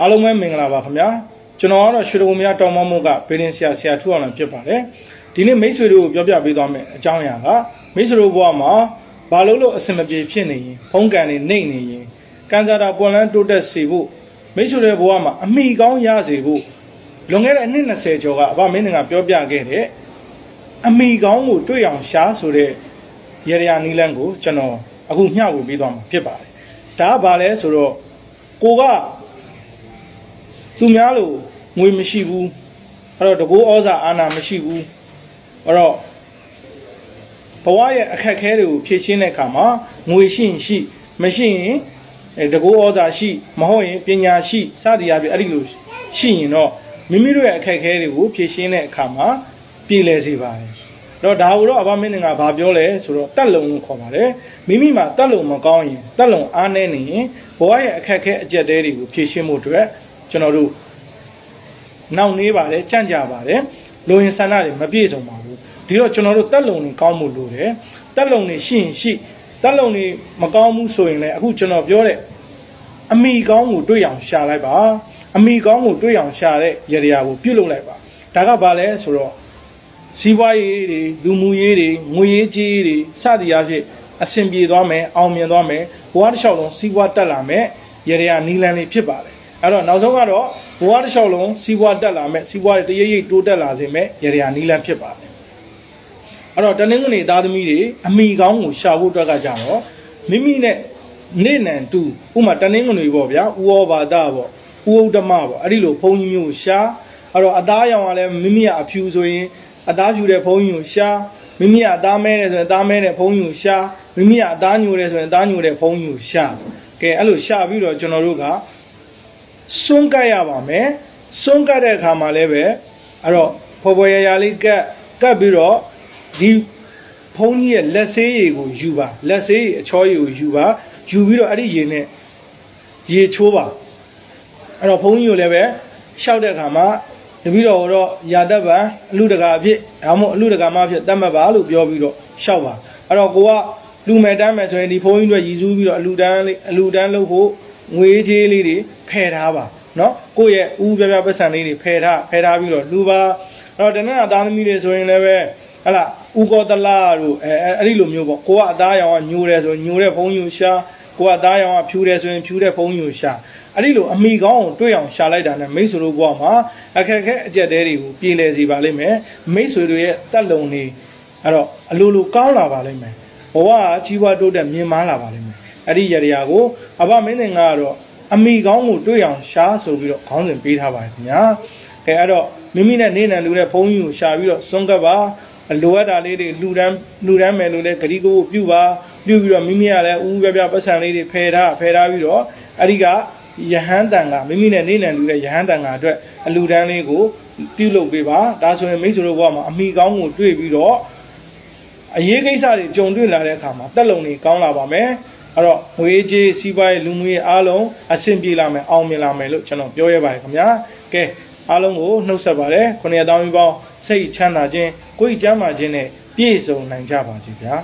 အားလုံးပဲမင်္ဂလာပါခင်ဗျာကျွန်တော်ကတော့ရွှေတကုံမြတောင်မမို့ကဘေးရင်ဆရာဆရာထူအောင်လည်းဖြစ်ပါတယ်ဒီနေ့မိတ်ဆွေတို့ကိုပြောပြပေးသွားမယ်အကြောင်းအရာကမိတ်ဆွေတို့ဘဝမှာဘာလို့လို့အဆင်မပြေဖြစ်နေရင်ဖုံးကန်နေနေနေရင်ကန်ဆာတာပွန်လန်းတိုးတက်စေဖို့မိတ်ဆွေတွေဘဝမှာအမိကောင်းရစေဖို့လွန်ခဲ့တဲ့အနှစ်20ကျော်ကအဘမင်းငါပြောပြခဲ့တဲ့အမိကောင်းကိုတွေ့အောင်ရှားဆိုတဲ့ရရနီလန်းကိုကျွန်တော်အခုမျှဝေပေးသွားမှာဖြစ်ပါတယ်ဒါကဘာလဲဆိုတော့ကိုက သူများလို့ငွေမရှိဘူးအဲ့တော့တကောဩဇာအာဏာမရှိဘူးအဲ့တော့ဘဝရဲ့အခက်အခဲတွေကိုဖြေရှင်းတဲ့အခါမှာငွေရှိရင်ရှိမရှိရင်အဲတကောဩဇာရှိမဟုတ်ရင်ပညာရှိစသည်အပြင်အဲ့ဒီလိုရှိရင်တော့မိမိတို့ရဲ့အခက်အခဲတွေကိုဖြေရှင်းတဲ့အခါမှာပြည်လဲစေပါတယ်အဲ့တော့ဒါကိုတော့အဘမင်းငါဘာပြောလဲဆိုတော့တက်လုံလို့ခေါ်ပါတယ်မိမိမှာတက်လုံမကောင်းရင်တက်လုံအားနေနေရင်ဘဝရဲ့အခက်အခဲအကျက်တဲတွေကိုဖြေရှင်းဖို့အတွက် ကျွန်တော်တို့နောက်နေပါတယ်ကြံ့ကြပါတယ်လိုရင်ဆန္ဒတွေမပြည့်စုံပါဘူးဒီတော့ကျွန်တော်တို့တက်လုံတွေကောင်းမှုလိုတယ်တက်လုံတွေရှိရင်ရှိတက်လုံတွေမကောင်းဘူးဆိုရင်လည်းအခုကျွန်တော်ပြောတဲ့အမိကောင်းကိုတွေ့အောင်ရှာလိုက်ပါအမိကောင်းကိုတွေ့အောင်ရှာတဲ့ရရာကိုပြုတ်လုပ်လိုက်ပါဒါကဘာလဲဆိုတော့စီးပွားရေးတွေလူမှုရေးတွေငွေရေးကြေးတွေစသည်အဖြစ်အဆင်ပြေသွားမယ်အောင်မြင်သွားမယ်ဘဝတစ်လျှောက်လုံးစီးပွားတက်လာမယ်ရရာနီလန်းလေးဖြစ်ပါတယ် အဲ့တော့နောက်ဆုံးကတော့ဘဝတစ်လျှောက်လုံးစီးပွားတက်လာမယ်စီးပွားတရိပ်ရိပ်တိုးတက်လာစေမယ်ရရာနီလန်းဖြစ်ပါတယ်အဲ့တော့တနင်္ဂနွေသားသမီးတွေအမိကောင်းကိုရှာဖို့အတွက်ကကြတော့မိမိနဲ့နေနံတူဥမာတနင်္ဂနွေပေါ့ဗျာဥဩဘာဒပေါ့ဥဥဒ္ဓမပေါ့အဲ့ဒီလိုဘုန်းကြီးမျိုးရှာအဲ့တော့အသားရောင်ကလည်းမိမိကအဖြူဆိုရင်အသားဖြူတဲ့ဘုန်းကြီးကိုရှာမိမိကအသားမဲတယ်ဆိုရင်အသားမဲတဲ့ဘုန်းကြီးကိုရှာမိမိကအသားညိုတယ်ဆိုရင်အသားညိုတဲ့ဘုန်းကြီးကိုရှာကဲအဲ့လိုရှာပြီးတော့ကျွန်တော်တို့က စွန့်ကတ်ရပါမယ်စွန့်ကတ်တဲ့အခါမှာလည်းပဲအဲ့တော့ဖော်ဖော်ရရလေးကတ်ကတ်ပြီးတော့ဒီဘုန်းကြီးရဲ့လက်ဆေးရည်ကိုယူပါလက်ဆေးရည်အချောရည်ကိုယူပါယူပြီးတော့အဲ့ဒီရည်နဲ့ရေချိုးပါအဲ့တော့ဘုန်းကြီးကိုလည်းပဲရှောက်တဲ့အခါမှာတပည့်တော်တော့ယာတတ်ပံအလူတကာအဖြစ်ဒါမှမဟုတ်အလူတကာမအဖြစ်တတ်မှတ်ပါလို့ပြောပြီးတော့ရှောက်ပါအဲ့တော့ကိုကလူမဲ့တမ်းမယ်ဆိုရင်ဒီဘုန်းကြီးတို့ရည်စူးပြီးတော့အလူတန်းလေးအလူတန်းလုပ်ဖို့ ငွေကြေးလေးတွေဖယ်ထားပါနော်ကိုယ့်ရဲ့ဦးပြပြပတ်စံလေးတွေဖယ်ထားဖယ်ထားပြီးတော့လူပါအဲ့တော့တနင်္လာသားသမီးတွေဆိုရင်လည်းပဲဟလာဥကောတလာတို့အဲအဲ့ဒီလိုမျိုးပေါ့ကိုကအသားရောင်ကညိုတယ်ဆိုညိုတဲ့ဘုန်းကြီးကိုရှာကိုကအသားရောင်ကဖြူတယ်ဆိုရင်ဖြူတဲ့ဘုန်းကြီးကိုရှာအဲ့ဒီလိုအမိကောင်းကိုတွေ့အောင်ရှာလိုက်တာနဲ့မိတ်ဆွေတို့ဘဝမှာအခက်အခဲအကျက်တဲတွေကိုပြေလည်စေပါလိမ့်မယ်မိတ်ဆွေတို့ရဲ့တက်လုံနေအဲ့တော့အလိုလိုကောင်းလာပါလိမ့်မယ်ဘဝကကြီးပွားတိုးတက်မြင်မာလာပါလိမ့်မယ် အဲ့ဒီရရာကိုအဘမင်းတင်ကတော့အမိကောင်းကိုတွေ့အောင်ရှာဆိုပြီးတော့ခေါင်းစဉ်ပေးထားပါတယ်ခင်ဗျာကဲအဲ့တော့မိမိနဲ့နေနံလူတဲ့ဘုန်းကြီးကိုရှာပြီးတော့စွန့်ကပ်ပါလိုအပ်တာလေးတွေလှူဒန်းလှူဒန်းမယ်လို့လည်းဂရီကိုပြုပါပြုပြီးတော့မိမိကလည်းဦးပြပြပတ်စံလေးတွေဖယ်ထားဖယ်ထားပြီးတော့အဲ့ဒီကယဟန်တန်ကမိမိနဲ့နေနံလူတဲ့ယဟန်တန်ကအတွက်အလှူဒန်းလေးကိုပြုလုပ်ပေးပါဒါဆိုရင်မိတ်ဆွေတို့ဘဝမှာအမိကောင်းကိုတွေ့ပြီးတော့အရေးကိစ္စတွေကြုံတွေ့လာတဲ့အခါမှာတက်လုံတွေကောင်းလာပါမယ် အဲ့တော့ငွေကြေးစီးပွားရေးလူမှုရေးအားလုံးအဆင်ပြေလာမယ်အောင်မြင်လာမယ်လို့ကျွန်တော်ပြောရပါတယ်ခင်ဗျာကဲအားလုံးကိုနှုတ်ဆက်ပါတယ်ခုနှစ်တောင်းပြီးပေါင်းစိတ်ချမ်းသာခြင်းကိုယ်ကျမ်းမာခြင်းနဲ့ပြည့်စုံနိုင်ကြပါစေဗျာ